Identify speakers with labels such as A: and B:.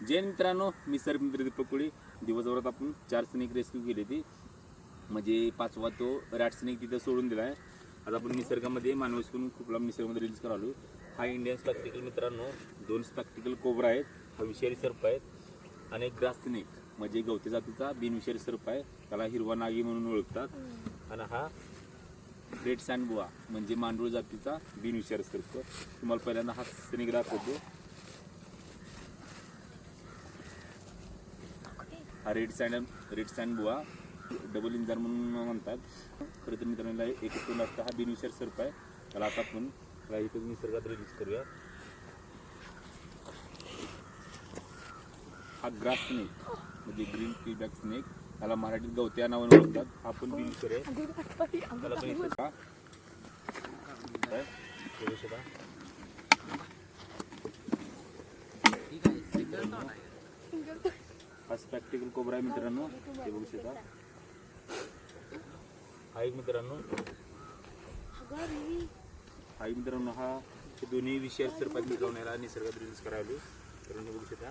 A: जय मित्रांनो मी सर मित्र दीपक कोळी दिवसभरात आपण चार स्नेक रेस्क्यू केली ती. म्हणजे पाचवा तो रॅट स्नेक तिथं सोडून दिला आहे आता आपण निसर्गामध्ये मानवस्कून खूप लांब निसर्गामध्ये रिलीज करालो हा इंडियन स्पॅक्टिकल मित्रांनो दोन स्पॅक्टिकल कोबरा आहेत. हा विषारी सर्प आहेत आणि एक ग्रास स्नेक म्हणजे गवती जातीचा बिनविषारी सर्प आहे. त्याला हिरवा नागी म्हणून ओळखतात. आणि हा रेड सँडबुआ म्हणजे मांडूळ जातीचा बिनविषारी सर्प. तुम्हाला पहिल्यांदा हा स्नेक दाखवतो. हा red sand red sand boa double इंजार म्हणून म्हणतात. खरं तर मित्रांनो एक तोंड असतं हा बिनविषार सर्प आहे. त्याला आता आपण इथं निसर्गात रिलीज करूया. हा ग्रास स्नेक म्हणजे ग्रीन फीडबॅक स्नेक त्याला मराठीत गवत्या नावाने ओळखतात हा पण बिनविषारी आहे. त्याला पण इथं का काय? बघू शकता. हा स्पॅक्टिकल कोबरा आहे मित्रांनो. ते बघू शकता. हा एक मित्रांनो. हा एक मित्रांनो हा दोन्ही विषय जाऊन मिळवण्याला निसर्गात रिलीज करावे तर बघू शकता.